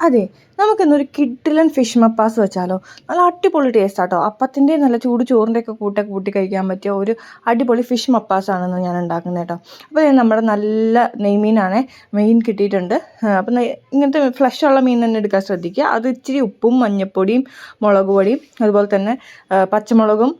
അതെ നമുക്കിന്നൊരു കിഡിലൻ ഫിഷ് മപ്പാസ് വെച്ചാലോ? നല്ല അടിപൊളി ടേസ്റ്റ് ആട്ടോ. അപ്പത്തിന്റെ നല്ല ചൂട് ചോറിന്റെ ഒക്കെ കൂട്ടെ കൂട്ടി കഴിക്കാൻ പറ്റിയ ഒരു അടിപൊളി ഫിഷ് മപ്പാസ് ആണെന്ന് ഞാൻ ഉണ്ടാക്കുന്നത് കേട്ടോ. അപ്പോൾ നമ്മുടെ നല്ല നെയ്മീനാണേ മെയിൻ കിട്ടിയിട്ടുണ്ട്. അപ്പം ഇങ്ങനത്തെ ഫ്ലഷ് ഉള്ള മീൻ തന്നെ എടുക്കാൻ ശ്രദ്ധിക്കുക. അത് ഇച്ചിരി ഉപ്പും മഞ്ഞൾപ്പൊടിയും മുളക് പൊടിയും അതുപോലെ തന്നെ പച്ചമുളകും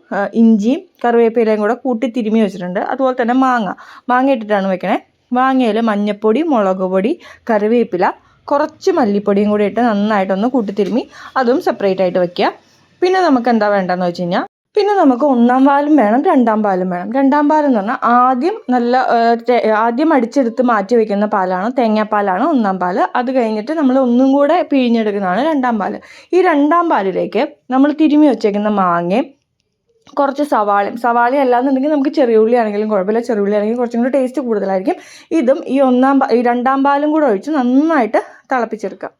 ഇഞ്ചിയും കറിവേപ്പിലയും കൂടെ കൂട്ടി തിരുമ്മി വെച്ചിട്ടുണ്ട്. അതുപോലെ തന്നെ മാങ്ങ. മാങ്ങ ഇട്ടിട്ടാണ് വെക്കണേ. മാങ്ങയിൽ മഞ്ഞൾപ്പൊടി മുളക് പൊടി കറിവേപ്പില കുറച്ച് മല്ലിപ്പൊടിയും കൂടി ഇട്ട് നന്നായിട്ടൊന്ന് കൂട്ടിത്തിരുമ്മി അതും സെപ്പറേറ്റ് ആയിട്ട് വെക്കുക. പിന്നെ നമുക്ക് എന്താ വേണ്ടതെന്ന് വെച്ച് കഴിഞ്ഞാൽ പിന്നെ നമുക്ക് ഒന്നാം പാലും വേണം രണ്ടാം പാലും വേണം. രണ്ടാം പാലെന്ന് പറഞ്ഞാൽ ആദ്യം നല്ല ആദ്യം അടിച്ചെടുത്ത് മാറ്റി വെക്കുന്ന പാലാണ് തേങ്ങാപ്പാലാണ് ഒന്നാം പാൽ അത് കഴിഞ്ഞിട്ട് നമ്മൾ ഒന്നും കൂടെ പിഴിഞ്ഞെടുക്കുന്നതാണ് രണ്ടാം പാൽ. ഈ രണ്ടാം പാലിലേക്ക് നമ്മൾ തിരുമ്മി വെച്ചേക്കുന്ന മാങ്ങയും കുറച്ച് സവാളയും. സവാള അല്ലാന്നുണ്ടെങ്കിൽ നമുക്ക് ചെറിയ ഉള്ളി ആണെങ്കിലും കുഴപ്പമില്ല. ചെറിയ ഉള്ളി ആണെങ്കിലും കുറച്ചും കൂടി ടേസ്റ്റ് കൂടുതലായിരിക്കും. ഇതും ഈ ഒന്നാം ഈ രണ്ടാം പാലും കൂടെ ഒഴിച്ച് നന്നായിട്ട് തിളപ്പിച്ചെടുക്കുക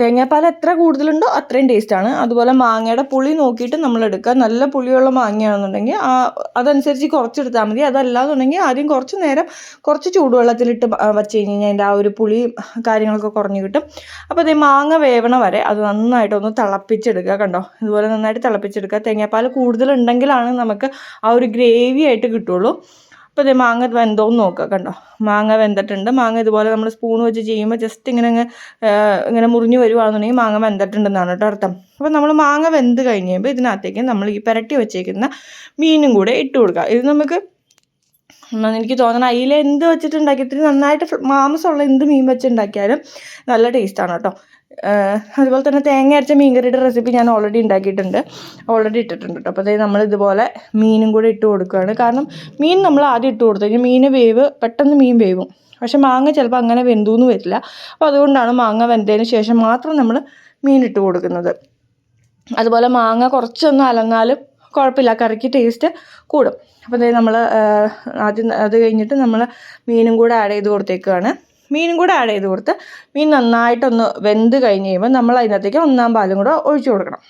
തേങ്ങാപ്പാൽ എത്ര കൂടുതലുണ്ടോ അത്രയും ടേസ്റ്റാണ് അതുപോലെ മാങ്ങയുടെ പുളി നോക്കിയിട്ട് നമ്മൾ എടുക്കുക. നല്ല പുളിയുള്ള മാങ്ങയാണെന്നുണ്ടെങ്കിൽ ആ അതനുസരിച്ച് കുറച്ചെടുത്താൽ മതി. അതല്ലാന്നുണ്ടെങ്കിൽ ആദ്യം കുറച്ച് നേരം കുറച്ച് ചൂടുവെള്ളത്തിലിട്ട് വച്ച് കഴിഞ്ഞ് കഴിഞ്ഞാൽ അതിന്റെ ആ ഒരു പുളി കാര്യങ്ങളൊക്കെ കുറഞ്ഞു കിട്ടും. അപ്പോൾ അതേ മാങ്ങ വേവണ വരെ അത് നന്നായിട്ടൊന്ന് തിളപ്പിച്ചെടുക്കുക കണ്ടോ? ഇതുപോലെ നന്നായിട്ട് തിളപ്പിച്ചെടുക്കുക. തേങ്ങാപ്പാൽ കൂടുതലുണ്ടെങ്കിലാണ് നമുക്ക് ആ ഒരു ഗ്രേവി ആയിട്ട് കിട്ടുള്ളൂ അപ്പോൾ ഇതേ മാങ്ങ വെന്തോന്ന് നോക്കുക കണ്ടോ? മാങ്ങ വെന്തിട്ടുണ്ട്. മാങ്ങ ഇതുപോലെ നമ്മൾ സ്പൂൺ വെച്ച് ചെയ്യുമ്പോൾ ജസ്റ്റ് ഇങ്ങനെ അങ്ങ് ഇങ്ങനെ മുറിഞ്ഞു വരുവാണെന്നുണ്ടെങ്കിൽ മാങ്ങ വെന്തിട്ടുണ്ടെന്നാണ് കേട്ടോ അർത്ഥം. അപ്പോൾ നമ്മൾ മാങ്ങ വെന്ത് കഴിഞ്ഞ് കഴിയുമ്പോൾ ഇതിനകത്തേക്ക് നമ്മൾ ഈ പുരട്ടി വെച്ചേക്കുന്ന മീനും കൂടെ ഇട്ട് കൊടുക്കുക. ഇത് നമുക്ക് എനിക്ക് തോന്നണം അതിൽ എന്ത് വെച്ചിട്ടുണ്ടാക്കി? ഇത്തിരി നന്നായിട്ട് മാംസമുള്ള എന്ത് മീൻ വെച്ചുണ്ടാക്കിയാലും നല്ല ടേസ്റ്റാണ് കേട്ടോ. അതുപോലെ തന്നെ തേങ്ങ അരച്ച മീൻകറിയുടെ റെസിപ്പി ഞാൻ ഓൾറെഡി ഉണ്ടാക്കിയിട്ടുണ്ട്. ഓൾറെഡി ഇട്ടിട്ടുണ്ട് കേട്ടോ. അപ്പോൾ അതായത് നമ്മൾ ഇതുപോലെ മീനും കൂടെ ഇട്ട് കൊടുക്കുകയാണ്. കാരണം മീൻ നമ്മൾ ആദ്യം ഇട്ട് കൊടുത്തു കഴിഞ്ഞാൽ മീൻ വേവ് പെട്ടെന്ന് മീൻ വേവും. പക്ഷെ മാങ്ങ ചിലപ്പോൾ അങ്ങനെ വെന്തൂന്ന് വരില്ല. അപ്പോൾ അതുകൊണ്ടാണ് മാങ്ങ വെന്തതിന് ശേഷം മാത്രം നമ്മൾ മീൻ ഇട്ട് കൊടുക്കുന്നത്. അതുപോലെ മാങ്ങ കുറച്ചൊന്ന് അലന്നാലും കുഴപ്പമില്ല. കറിക്ക് ടേസ്റ്റ് കൂടും. അപ്പോൾ നമ്മൾ ആദ്യം അത് കഴിഞ്ഞിട്ട് നമ്മൾ മീനും കൂടെ ആഡ് ചെയ്ത് കൊടുത്തേക്കുകയാണ് മീനും കൂടെ ആഡ് ചെയ്ത് കൊടുത്ത് മീൻ നന്നായിട്ടൊന്ന് വെന്ത് കഴിഞ്ഞ് കഴിയുമ്പോൾ നമ്മൾ അതിനകത്തേക്ക് ഒന്നാം പാലും കൂടെ ഒഴിച്ചു കൊടുക്കണം.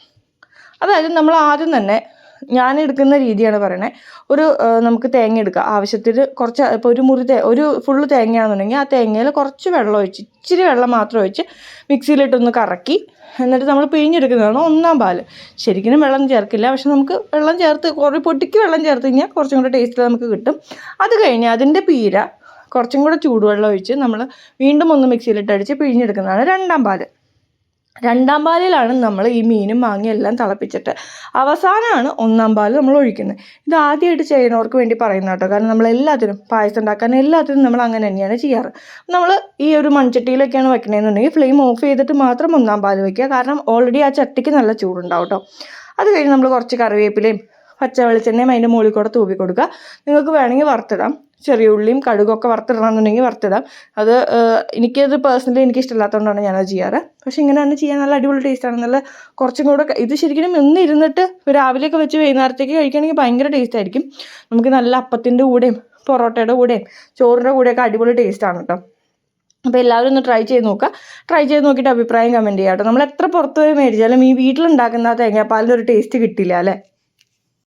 അതായത് നമ്മൾ ആദ്യം തന്നെ ഞാൻ എടുക്കുന്ന രീതിയാണ് പറയണത് ഒരു നമുക്ക് തേങ്ങ എടുക്കുക ആവശ്യത്തിന് കുറച്ച് ഇപ്പോൾ ഒരു മുറി തേ ഒരു ഫുള്ള് തേങ്ങയാണെന്നുണ്ടെങ്കിൽ ആ തേങ്ങയിൽ കുറച്ച് വെള്ളം ഒഴിച്ച് ഇച്ചിരി വെള്ളം മാത്രം ഒഴിച്ച് മിക്സിയിലിട്ടൊന്ന് കറക്കി എന്നിട്ട് നമ്മൾ പിഴിഞ്ഞെടുക്കുന്നതാണ് ഒന്നാം പാൽ. ശരിക്കും വെള്ളം ചേർക്കില്ല. പക്ഷെ നമുക്ക് വെള്ളം ചേർത്ത് കുറേ പൊട്ടിക്ക് വെള്ളം ചേർത്ത് കഴിഞ്ഞാൽ കുറച്ചും കൂടെ ടേസ്റ്റ് നമുക്ക് കിട്ടും. അത് കഴിഞ്ഞ് അതിന്റെ പീര കുറച്ചും കൂടെ ചൂടുവെള്ളം ഒഴിച്ച് നമ്മൾ വീണ്ടും ഒന്ന് മിക്സിയിലിട്ട് അടിച്ച് പിഴിഞ്ഞെടുക്കുന്നതാണ് രണ്ടാം പാൽ. രണ്ടാം പാലിലാണ് നമ്മൾ ഈ മീനും മാങ്ങയും എല്ലാം തിളപ്പിച്ചിട്ട്. അവസാനമാണ് ഒന്നാം പാൽ നമ്മൾ ഒഴിക്കുന്നത്. ഇത് ആദ്യമായിട്ട് ചെയ്യുന്നവർക്ക് വേണ്ടി പറയുന്ന കേട്ടോ. കാരണം നമ്മൾ എല്ലാത്തിനും പായസം ഉണ്ടാക്കാൻ എല്ലാത്തിനും നമ്മൾ അങ്ങനെ തന്നെയാണ് ചെയ്യാറ്. നമ്മൾ ഈ ഒരു മൺചട്ടിയിലൊക്കെയാണ് വെക്കണമെന്നുണ്ടെങ്കിൽ ഫ്ലെയിം ഓഫ് ചെയ്തിട്ട് മാത്രം ഒന്നാം പാൽ വയ്ക്കുക കാരണം ഓൾറെഡി ആ ചട്ടിക്ക് നല്ല ചൂടുണ്ടാവും കേട്ടോ. അത് കഴിഞ്ഞ് നമ്മൾ കുറച്ച് കറിവേപ്പിലയും പച്ച വെളിച്ചെണ്ണയും അതിന്റെ മുകളിൽ കൂടെ തൂവി കൊടുക്കുക. നിങ്ങൾക്ക് വേണമെങ്കിൽ വറുത്തിടാം. ചെറിയ ഉള്ളിയും കടുകൊക്കെ വറുത്തിടണമെന്നുണ്ടെങ്കിൽ വറുത്തിടാം. അത് എനിക്കത് പേഴ്സണലി എനിക്ക് ഇഷ്ടമില്ലാത്തതുകൊണ്ടാണ് ഞാനത് ചെയ്യാറ്. പക്ഷേ ഇങ്ങനെ തന്നെ ചെയ്യാൻ നല്ല അടിപൊളി ടേസ്റ്റാണ് നല്ല കുറച്ചും കൂടെ ഇത് ശരിക്കും ഇന്ന് ഇരുന്നിട്ട് രാവിലെയൊക്കെ വെച്ച് വൈകുന്നേരത്തേക്ക് കഴിക്കുകയാണെങ്കിൽ ഭയങ്കര ടേസ്റ്റ് ആയിരിക്കും. നമുക്ക് നല്ല അപ്പത്തിന്റെ കൂടെയും പൊറോട്ടയുടെ കൂടെയും ചോറിന്റെ കൂടെയൊക്കെ അടിപൊളി ടേസ്റ്റാണ് കേട്ടോ അപ്പോൾ എല്ലാവരും ഒന്ന് ട്രൈ ചെയ്ത് നോക്കുക. ട്രൈ ചെയ്ത് നോക്കിയിട്ട് അഭിപ്രായം കമന്റ് ചെയ്യാം കേട്ടോ നമ്മൾ എത്ര പുറത്ത് പോയി മേടിച്ചാലും ഈ വീട്ടിലുണ്ടാക്കുന്ന തേങ്ങാപ്പാലിന്റെ ഒരു ടേസ്റ്റ് കിട്ടില്ല അല്ലേ?